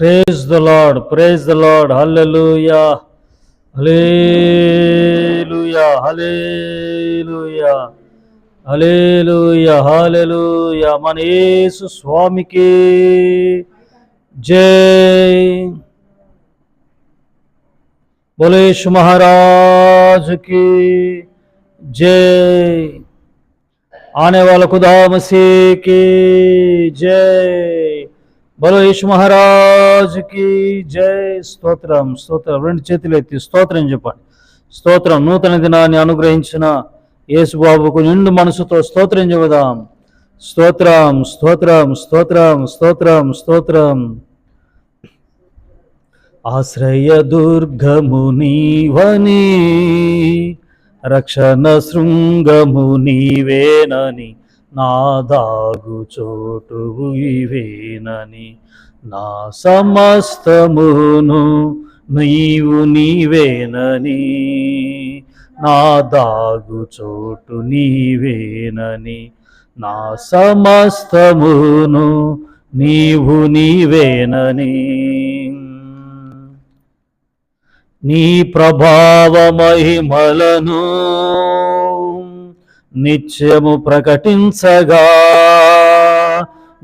Praise the lord praise the lord hallelujah hallelujah hallelujah hallelujah hallelujah మన యేసు స్వామికి జై. బోలేష్ మహారాజుకి జై. ఆనే వాళ్ళ కుదామసీకి జై. బలో యేసు మహారాజ్కి జై స్తోత్రం స్తోత్రం. రెండు చేతులు ఎత్తి స్తోత్రం చెప్పండి. స్తోత్రం నూతన దినాన్ని అనుగ్రహించిన యేసుబాబుకు నిండు మనసుతో స్తోత్రం చెబుదాం. స్తోత్రం స్తోత్రం స్తోత్రం స్తోత్రం స్తోత్రం. ఆశ్రయ దుర్గము నీవని రక్షణ శృంగము నీవేనని నా దాగు చోటు ఇవేనని నా సమస్తమును నీవు నీవేనని నా దాగు చోటు నీవేనని నా సమస్తమును నీవు నీవేనని నీ ప్రభావ మహిమలను నిత్యము ప్రకటించగా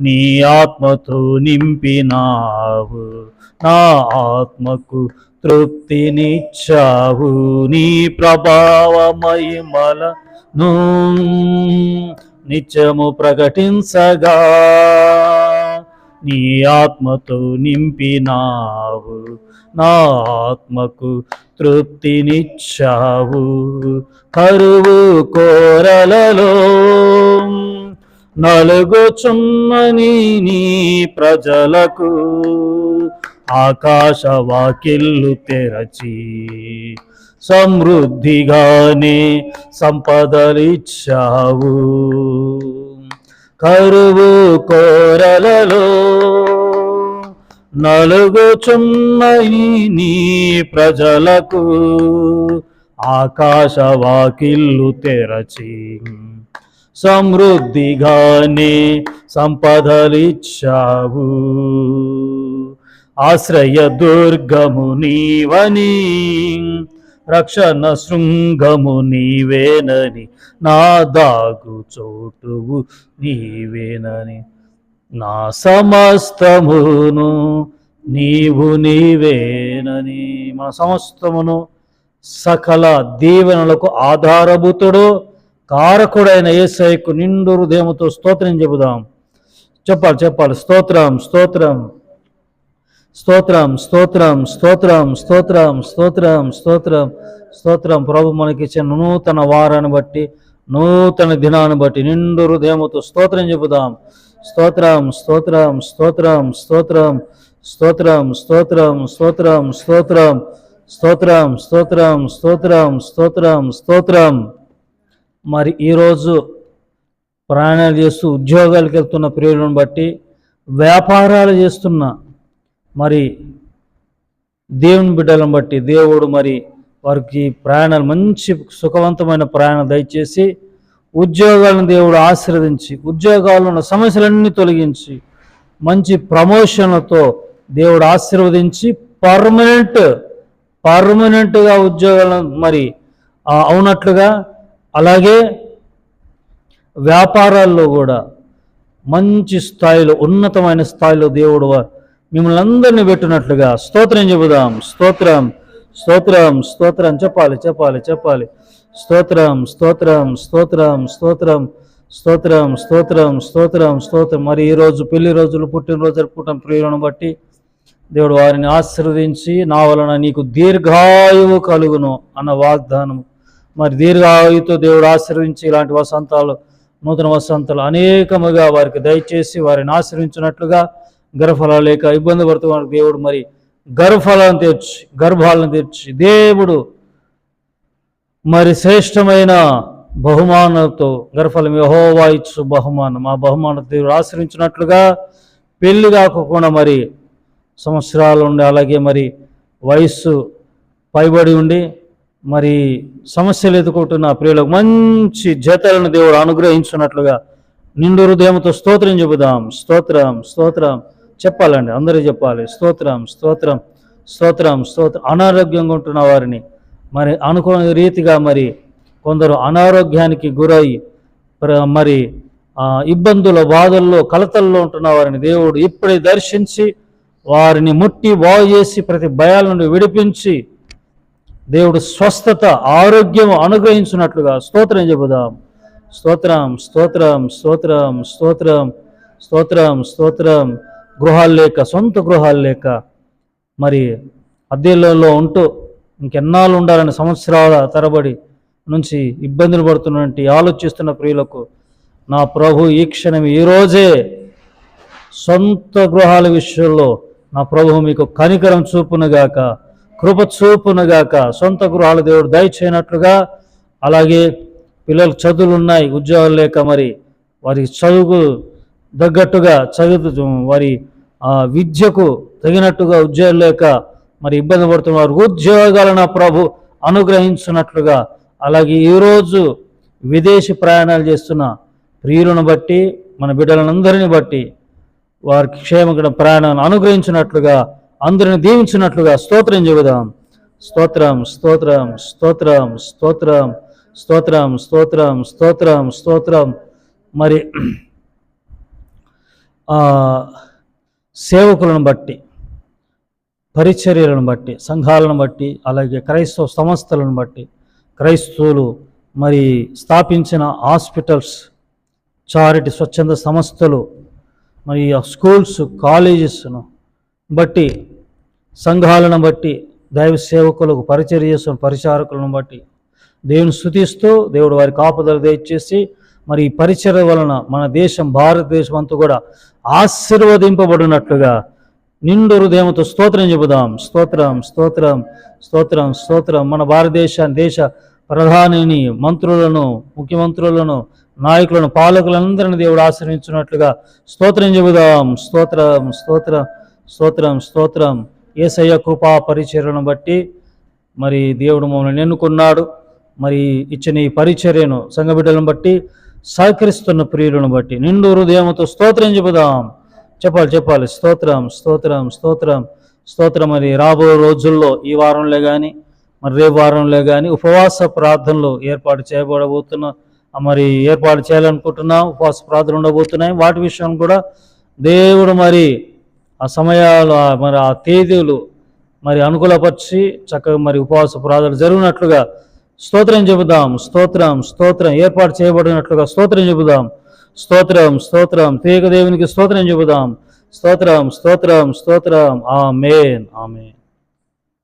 నీ ఆత్మతో నింపినావు. నా ఆత్మకు తృప్తినిచ్చావు. నీ ప్రభావ మహిమలను నిత్యము ప్రకటించగా నీ ఆత్మతో నింపినావు. నా ఆత్మకు తృప్తినిచ్చావు. కరువు కోరలలో నలుగుచున్నని నీ ప్రజలకు ఆకాశ వాకిల్లు తెరచి సమృద్ధిగానే సంపదలిచ్చావు. కరువు కోరలలో నలుగుచున్నని నీ ప్రజలకు ఆకాశ వాకిల్లు తెరచి సమృద్ధిగానే సంపదలిచ్చావు. ఆశ్రయ దుర్గము నీవని రక్షణ శృంగము నీవేనని నా దాగు చోటువు నీవేనని. నా సమస్తమును నీవు నీవేనని మన సమస్తమును సకల దీవెనలకు ఆధారభూతుడు కారకుడైన ఏసైకు నిండు హృదయముతో స్తోత్రం చెబుదాం. చెప్పాలి చెప్పాలి. స్తోత్రం స్తోత్రం స్తోత్రం స్తోత్రం స్తోత్రం స్తోత్రం స్తోత్రం స్తోత్రం స్తోత్రం. ప్రభు మనకిచ్చిన నూతన వారాన్ని బట్టి నూతన దినాన్ని బట్టి నిండు హృదయముతో స్తోత్రం చెబుదాం. స్తోత్రం స్తోత్రం స్తోత్రం స్తోత్రం స్తోత్రం స్తోత్రం స్తోత్రం స్తోత్రం స్తోత్రం స్తోత్రం స్తోత్రం స్తోత్రం స్తోత్రం మరి ఈరోజు ప్రయాణాలు చేస్తూ ఉద్యోగాలకు వెళ్తున్న ప్రియులను బట్టి వ్యాపారాలు చేస్తున్న మరి దేవుని బిడ్డలను బట్టి దేవుడు మరి వారికి ప్రయాణాలు మంచి సుఖవంతమైన ప్రయాణం దయచేసి ఉద్యోగాలను దేవుడు ఆశీర్వదించి ఉద్యోగాల్లో ఉన్న సమస్యలన్నీ తొలగించి మంచి ప్రమోషన్లతో దేవుడు ఆశీర్వదించి పర్మనెంట్ పర్మనెంట్గా ఉద్యోగాలను మరి అవునట్లుగా అలాగే వ్యాపారాల్లో కూడా మంచి స్థాయిలో ఉన్నతమైన స్థాయిలో దేవుడు మిమ్మల్ని అందరినీ పెట్టినట్లుగా స్తోత్రం చెబుదాం స్తోత్రం. స్తోత్రం స్తోత్రం చెప్పాలి చెప్పాలి చెప్పాలి. స్తోత్రం స్తోత్రం స్తోత్రం స్తోత్రం స్తోత్రం స్తోత్రం స్తోత్రం స్తోత్రం. మరి ఈరోజు పెళ్ళి రోజులు పుట్టినరోజు జరుపుకుంటాం ప్రియులను బట్టి దేవుడు వారిని ఆశీర్వదించి నా వలన నీకు దీర్ఘాయువు కలుగును అన్న వాగ్దానం మరి దీర్ఘాయుతో దేవుడు ఆశీర్వించి ఇలాంటి వసంతాలు నూతన వసంతాలు అనేకముగా వారికి దయచేసి వారిని ఆశ్రయించినట్లుగా గర్భఫలాలు లేక ఇబ్బంది పడుతున్న దేవుడు మరి గర్భఫలాలను తీర్చి గర్భాలను తీర్చి దేవుడు మరి శ్రేష్టమైన బహుమానంతో గర్భఫలం యహోవా ఇచ్చు బహుమానం. ఆ బహుమానం దేవుడు ఆశ్రయించినట్లుగా పెళ్ళి కాకుండా మరి సంవత్సరాలు ఉండి అలాగే మరి వయస్సు పైబడి ఉండి మరి సమస్యలు ఎదుర్కొంటున్న ప్రియులకు మంచి జతలను దేవుడు అనుగ్రహించినట్లుగా నిండు హృదయంతో స్తోత్రం చెబుదాం. స్తోత్రం స్తోత్రం. చెప్పాలండి అందరూ చెప్పాలి. స్తోత్రం స్తోత్రం స్తోత్రం స్తోత్రం. అనారోగ్యంగా ఉంటున్న వారిని మరి అనుకోని రీతిగా మరి కొందరు అనారోగ్యానికి గురై ప్ర- మరి ఇబ్బందుల బాధల్లో కలతల్లో ఉంటున్న వారిని దేవుడు ఇప్పుడే దర్శించి వారిని ముట్టి బాగు చేసి ప్రతి భయాల నుండి విడిపించి దేవుడు స్వస్థత ఆరోగ్యం అనుగ్రహించినట్లుగా స్తోత్రం చెబుదాం. స్తోత్రం స్తోత్రం స్తోత్రం స్తోత్రం స్తోత్రం స్తోత్రం గృహాలు లేక సొంత గృహాలు లేక మరి అద్దెలలో ఉంటూ ఇంకెన్నాళ్ళు ఉండాలని సంవత్సరాల తరబడి నుంచి ఇబ్బందులు పడుతున్నటువంటి ఆలోచిస్తున్న ప్రియులకు నా ప్రభు ఈ క్షణం ఈరోజే సొంత గృహాల విషయంలో నా ప్రభు మీకు కనికరం చూపునుగాక కృప చూపునుగాక సొంత గృహాల దేవుడు దయచేయనట్లుగా అలాగే పిల్లలకు చదువులు ఉన్నాయి ఉద్యోగాలు లేక మరి వారి చదువుకు తగ్గట్టుగా చదువు వారి ఆ, విద్యకు తగినట్టుగా ఉద్యోగాలు లేక మరి ఇబ్బంది పడుతున్నారు ఉద్యోగాలను ప్రభు అనుగ్రహించినట్లుగా అలాగే ఈరోజు విదేశీ ప్రయాణాలు చేస్తున్న ప్రియులను బట్టి మన బిడ్డలందరిని బట్టి వారికి క్షేమకర ప్రయాణాన్ని అనుగ్రహించినట్లుగా అందరిని దీవించినట్లుగా స్తోత్రం చెబుదాం. స్తోత్రం స్తోత్రం స్తోత్రం స్తోత్రం స్తోత్రం స్తోత్రం స్తోత్రం స్తోత్రం. మరి సేవకులను బట్టి పరిచర్యలను బట్టి సంఘాలను బట్టి అలాగే క్రైస్తవ సంస్థలను బట్టి క్రైస్తవులు మరి స్థాపించిన హాస్పిటల్స్ చారిటీ స్వచ్ఛంద సంస్థలు మరి స్కూల్స్ కాలేజెస్ను బట్టి సంఘాలను బట్టి దైవ సేవకులకు పరిచర్య చేస్తున్న పరిచారకులను బట్టి దేవుని స్థుతిస్తూ దేవుడు వారి కాపుదలు దయచేసి మరి ఈ పరిచర్య వలన మన దేశం భారతదేశం అంతా కూడా ఆశీర్వదింపబడినట్లుగా నిండు హృదయంతో స్తోత్రం చెబుదాం. స్తోత్రం స్తోత్రం స్తోత్రం స్తోత్రం. మన భారతదేశాన్ని దేశ ప్రధానిని మంత్రులను ముఖ్యమంత్రులను నాయకులను పాలకులందరిని దేవుడు ఆశ్రయించినట్లుగా స్తోత్రం చెబుదాం. స్తోత్రం స్తోత్రం స్తోత్రం స్తోత్రం. ఏసయ్య కృపా పరిచర్యను బట్టి మరి దేవుడు మమ్మల్ని ఎన్నుకున్నాడు. మరి ఇచ్చిన ఈ పరిచర్యను సంఘబిడ్డలను బట్టి సహకరిస్తున్న ప్రియులను బట్టి నిండు హృదయంతో స్తోత్రం చెబుదాం. చెప్పాలి చెప్పాలి. స్తోత్రం స్తోత్రం స్తోత్రం. స్తోత్రం మరి రాబోయే రోజుల్లో ఈ వారంలో కానీ మరి రేపు వారంలో కానీ ఉపవాస ప్రార్థనలు ఏర్పాటు చేయబడబోతున్నా మరి ఏర్పాటు చేయాలనుకుంటున్నాం ఉపవాస ప్రార్థనలు ఉండబోతున్నాయి. వాటి విషయం కూడా దేవుడు మరి ఆ సమయాలు మరి ఆ తేదీలు మరి అనుకూలపరిచి చక్కగా మరి ఉపవాస ప్రార్థనలు జరిగినట్లుగా స్తోత్రం చెబుదాం స్తోత్రం స్తోత్రం. ఏర్పాటు చేయబడినట్లుగా స్తోత్రం చెబుదాం. స్తోత్రం స్తోత్రం. తీగ దేవునికి స్తోత్రం చెబుదాం. స్తోత్రం స్తోత్రం స్తోత్రం. ఆమేన్ ఆమేన్.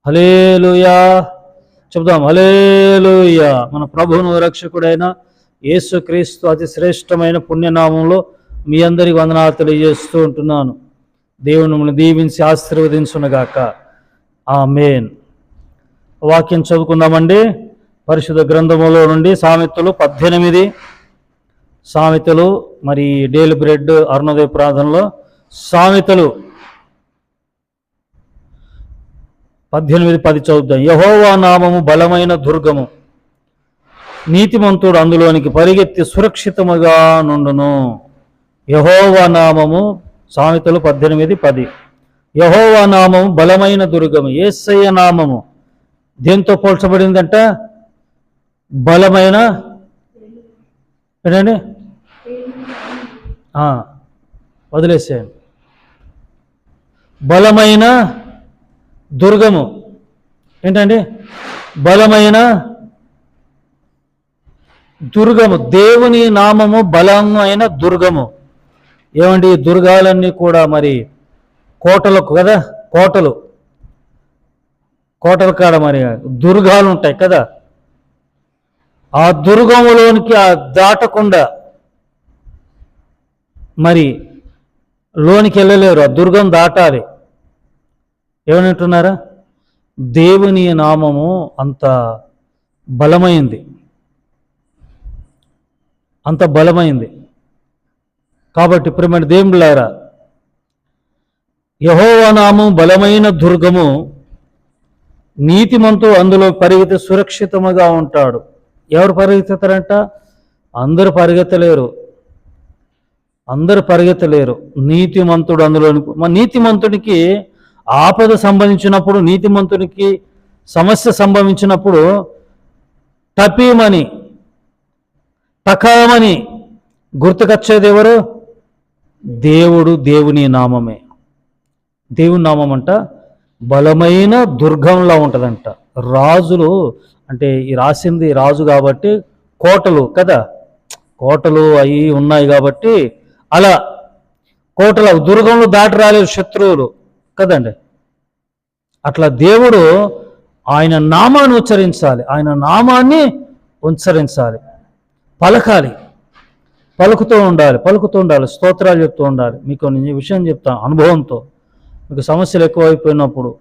హలేలుయా చెబుదాం హలేలుయా మన ప్రభువును రక్షకుడైన యేసుక్రీస్తు అతి శ్రేష్టమైన పుణ్యనామంలో మీ అందరికి వందనాలు తెలియజేస్తూ ఉంటున్నాను. దేవుని మిమ్మల్ని దీవించి ఆ మెయిన్ వాక్యం చదువుకుందామండి. పరిశుద్ధ గ్రంథములో నుండి సామెతలు పద్దెనిమిది సామెతలు మరి డైలీ బ్రెడ్ అరుణోదయ ప్రార్థనలో సామెతలు పద్దెనిమిది పది చదువుతాం. యహోవా నామము బలమైన దుర్గము నీతిమంతుడు అందులోనికి పరిగెత్తి సురక్షితముగా నుండును. యహోవా నామము సామెతలు పద్దెనిమిది పది. యహోవా నామము బలమైన దుర్గము ఏసయ్య నామము. దేంతో పోల్చబడిందంట? బలమైన ఏంటండి? ఆ, వదిలేసేయండి. బలమైన దుర్గము. ఏంటండి? బలమైన దుర్గము. దేవుని నామము బలమైన దుర్గము. ఏమండి? ఈ దుర్గాలన్నీ కూడా మరి కోటలకు కదా? కోటలు. కోటల కాడ మరి దుర్గాలు ఉంటాయి కదా? ఆ దుర్గములోనికి ఆ దాటకుండా మరి లోనికి వెళ్ళలేరు. ఆ దుర్గం దాటాలి. ఏమనంటున్నారా? దేవుని నామము అంత బలమైంది. అంత బలమైంది. కాబట్టి ప్రేమ దేవులారా యహోవా నామం బలమైన దుర్గము నీతిమంతు అందులో పరిగెత్తి సురక్షితముగా ఉంటాడు. ఎవరు పరిగెత్తుతారంట? అందరూ పరిగెత్తలేరు. అందరూ పరిగెత్తలేరు. నీతిమంతుడు అందులో మా నీతిమంతుడికి ఆపద సంబంధించినప్పుడు నీతిమంతుడికి సమస్య సంభవించినప్పుడు టపీమని టకామని గుర్తుకొచ్చేది ఎవరు? దేవుడు దేవుని నామమే. దేవుని నామం అంట బలమైన దుర్గంలా ఉంటుందంట. రాజులు అంటే ఈ రాసింది రాజు కాబట్టి కోటలు కదా? కోటలు అవి ఉన్నాయి కాబట్టి అలా కోటల దుర్గంలో దాటి రాలేదు శత్రువులు కదండి? అట్లా దేవుడు ఆయన నామాన్ని ఉచ్చరించాలి. ఆయన నామాన్ని ఉచ్చరించాలి. పలకాలి. పలుకుతూ ఉండాలి. పలుకుతూ ఉండాలి. స్తోత్రాలు చెప్తూ ఉండాలి. మీకు నేను విషయం చెప్తాను అనుభవంతో. మీకు సమస్యలు ఎక్కువైపోయినప్పుడు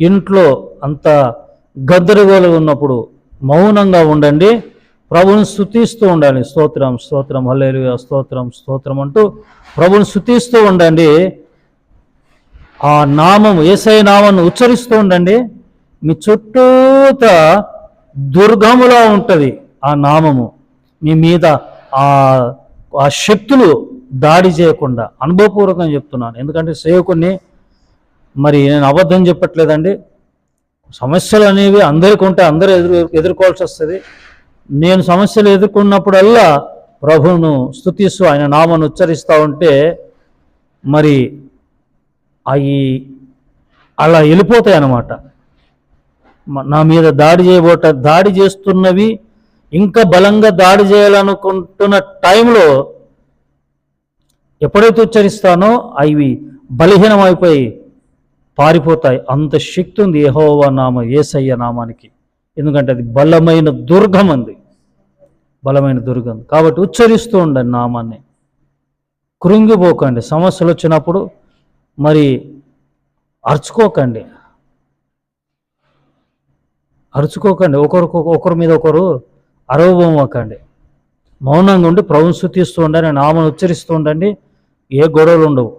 ఇంట్లో అంత గద్దరగోలు ఉన్నప్పుడు మౌనంగా ఉండండి. ప్రభుని స్థుతిస్తూ ఉండాలి స్తోత్రం స్తోత్రం హల్లేలుయా స్తోత్రం స్తోత్రం అంటూ ప్రభుని స్థుతిస్తూ ఉండండి. ఆ నామం ఏసై నామాన్ని ఉచ్చరిస్తూ ఉండండి. మీ చుట్టూత దుర్గములా ఉంటుంది ఆ నామము. మీ మీద ఆ ఆ శక్తులు దాడి చేయకుండా అనుభవపూర్వకంగా చెప్తున్నాను. ఎందుకంటే సేవకుని మరి నేను అబద్ధం చెప్పట్లేదండి. సమస్యలు అనేవి అందరికీ ఉంటే అందరూ ఎదురు ఎదుర్కోవాల్సి వస్తుంది. నేను సమస్యలు ఎదుర్కొన్నప్పుడల్లా ప్రభువును స్థుతిస్తూ ఆయన నామను ఉచ్చరిస్తూ ఉంటే మరి అవి అలా వెళ్ళిపోతాయి అన్నమాట నా మీద దాడి చేయబోట దాడి చేస్తున్నవి ఇంకా బలంగా దాడి చేయాలనుకుంటున్న టైంలో ఎప్పుడైతే ఉచ్చరిస్తానో అవి బలహీనమైపోయి పారిపోతాయి. అంత శక్తి ఉంది ఏహోవా నామ ఏసయ్య నామానికి. ఎందుకంటే అది బలమైన దుర్గం అంది. బలమైన దుర్గం. కాబట్టి ఉచ్చరిస్తూ ఉండండి నామాన్ని. కృంగిపోకండి. సమస్యలు వచ్చినప్పుడు మరి అరుచుకోకండి. అరుచుకోకండి. ఒకరికి ఒకరి మీద ఒకరు అరవబోమకండి. మౌనంగా ఉండి ప్రభుని స్థుతిస్తూ ఉండండి. నామను ఉచ్చరిస్తూ ఉండండి. ఏ గొడవలు ఉండవు.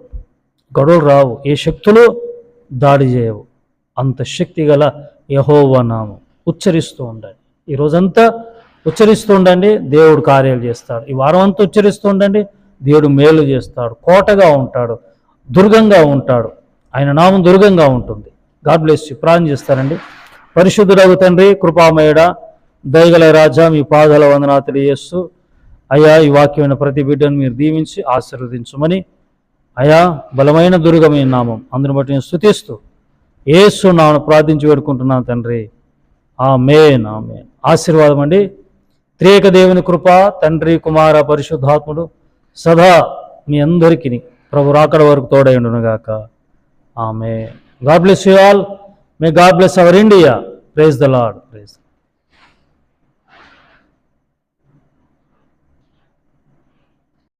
గొడవలు రావు. ఏ శక్తులు దాడి చేయవు. అంత శక్తి గల యహోవా నామం. ఉచ్చరిస్తూ ఉండండి. ఈ రోజంతా ఉచ్చరిస్తూ ఉండండి దేవుడు కార్యాలు చేస్తాడు. ఈ వారం అంతా ఉచ్చరిస్తూ ఉండండి దేవుడు మేలు చేస్తాడు. కోటగా ఉంటాడు దుర్గంగా ఉంటాడు. ఆయన నామం దుర్గంగా ఉంటుంది. God bless you. ప్రాణం చేస్తారండి పరిశుద్ధుడగు తండ్రి కృపామయుడ దయగల రాజా మీ పాదాల వందనా తెలియజేస్తూ అయ్యా ఈ వాక్యమైన ప్రతి బిడ్డను మీరు దీవించి ఆశీర్వదించమని అయా బలమైన దుర్గమైన నామం. అందుని బట్టి నేను స్థుతిస్తూ ఏసు నామను ప్రార్థించి వేడుకుంటున్నాను తండ్రి. ఆ మేన్ ఆ మేన్ ఆశీర్వాదం అండి. త్రేక దేవుని కృప తండ్రి కుమార పరిశుద్ధాత్ముడు సదా మీ అందరికీ ప్రభు రాకడ వరకు తోడైండునుగాక ఆమె God bless you all. May God bless our India. Praise the lord praise